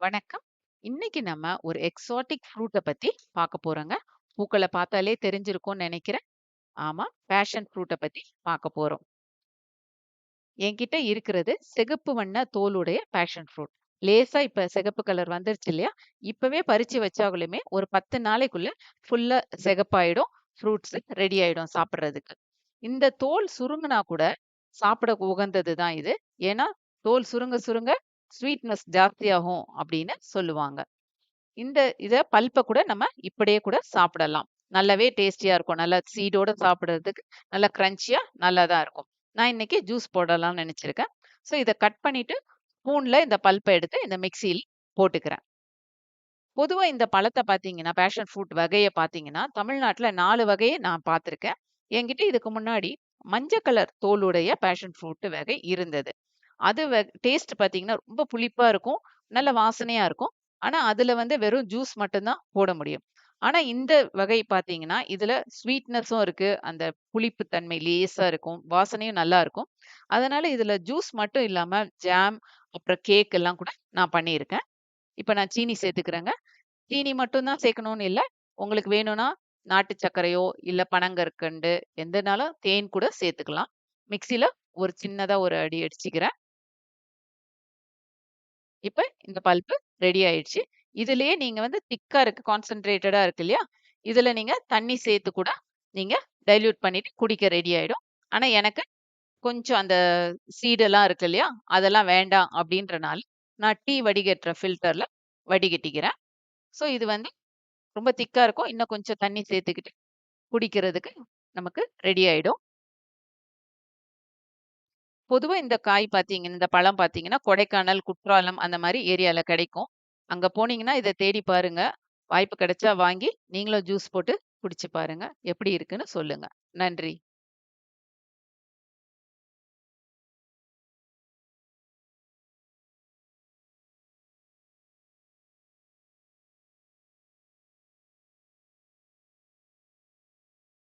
வணக்கம். இன்னைக்கு நம்ம ஒரு எக்ஸாட்டிக் ஃப்ரூட்ட பத்தி பார்க்க போறோங்க. பூக்களை பார்த்தாலே தெரிஞ்சிருக்கும்னு நினைக்கிறேன் ஆமா, பேஷன் ஃப்ரூட்ட பத்தி பார்க்க போறோம். என்கிட்ட இருக்கிறது சிகப்பு வண்ண தோலுடைய பேஷன் ஃப்ரூட். லேசா இப்ப சிகப்பு கலர் வந்துருச்சு இல்லையா? இப்பவே பறிச்சு வச்சாலுமே ஒரு 10 நாளைக்குள்ள ஃபுல்லா சிகப்பாயிடும். ஃப்ரூட்ஸ் ரெடி ஆயிடும் சாப்பிடுறதுக்கு. இந்த தோல் சுருங்குனா கூட சாப்பிட உகந்தது தான் இது. ஏன்னா, தோல் சுருங்க சுருங்க ஸ்வீட்னஸ் ஜாஸ்தியாகும் அப்படின்னு சொல்லுவாங்க. இந்த இத பல்ப்பை கூட நம்ம இப்படியே கூட சாப்பிடலாம். நல்லாவே டேஸ்டியா இருக்கும். நல்லா சீடோட சாப்பிட்றதுக்கு நல்லா க்ரன்ச்சியாக நல்லா தான் இருக்கும். நான் இன்னைக்கு ஜூஸ் போடலாம்னு நினச்சிருக்கேன் ஸோ இத கட் பண்ணிட்டு ஸ்பூனில் இந்த பல்ப்பை எடுத்து இந்த மிக்சியில் போட்டுக்கிறேன். பொதுவா இந்த பழத்த பார்த்தீங்கன்னா, பேஷன் ஃப்ரூட் வகைய பார்த்தீங்கன்னா, தமிழ்நாட்டுல நாலு வகையை நான் பார்த்துருக்கேன். என்கிட்ட இதுக்கு முன்னாடி மஞ்ச கலர் தோலுடைய பேஷன் ஃப்ரூட் வகை இருந்தது. அது டேஸ்ட் பார்த்தீங்கன்னா, ரொம்ப புளிப்பா இருக்கும். நல்ல வாசனையா இருக்கும். ஆனா, அதுல வந்து வெறும் ஜூஸ் மட்டும் தான் போட முடியும். ஆனா, இந்த வகை பார்த்தீங்கன்னா, இதுல ஸ்வீட்னஸும் இருக்கு. அந்த புளிப்பு தன்மை லேசா இருக்கும். வாசனையும் நல்லா இருக்கும். அதனால இதுல ஜூஸ் மட்டும் இல்லாம ஜாம், அப்புறம் கேக் எல்லாம் கூட நான் பண்ணியிருக்கேன். இப்போ நான் சீனி சேர்த்துக்கிறேங்க. சீனி மட்டும் தான் சேர்க்கணும்னு இல்லை உங்களுக்கு வேணும்னா நாட்டு சர்க்கரையோ, இல்லை பனங்கற்கண்டு எந்தனாலும் தேன் கூட சேர்த்துக்கலாம். மிக்சியில் ஒரு சின்னதாக ஒரு அடி அடிச்சுக்கிறேன். இப்ப இந்த பல்ப்பு ரெடி ஆயிடுச்சு. இதுலயே நீங்க வந்து திக்கா இருக்கு, கான்சென்ட்ரேட்டடா இருக்கு இல்லையா? இதுல நீங்க தண்ணி சேர்த்து கூட நீங்க டைல்யூட் பண்ணிட்டு குடிக்க ரெடி ஆயிடும். ஆனா எனக்கு கொஞ்சம் அந்த சீடெல்லாம் இருக்கு இல்லையா? அதெல்லாம் வேண்டாம் அப்படின்றனால, நான் டீ வடிகட்டுற ஃபில்டர்ல வடிகட்டிக்கிறேன். ஸோ இது வந்து ரொம்ப திக்கா இருக்கும். இன்னும் கொஞ்சம் தண்ணி சேர்த்துக்கிட்டு குடிக்கிறதுக்கு நமக்கு ரெடி ஆயிடும். பொதுவா இந்த காய் பார்த்தீங்கன்னா இந்த பழம் பார்த்தீங்கன்னா, கொடைக்கானல், குற்றாலம் அந்த மாரி ஏரியால கிடைக்கும். அங்க போனீங்கன்னா, இத தேடி பாருங்க. வாய்ப்பு கிடைச்சா வாங்கி, நீங்களும் ஜூஸ் போட்டு குடிச்சு பாருங்க. எப்படி இருக்குன்னு சொல்லுங்க. நன்றி.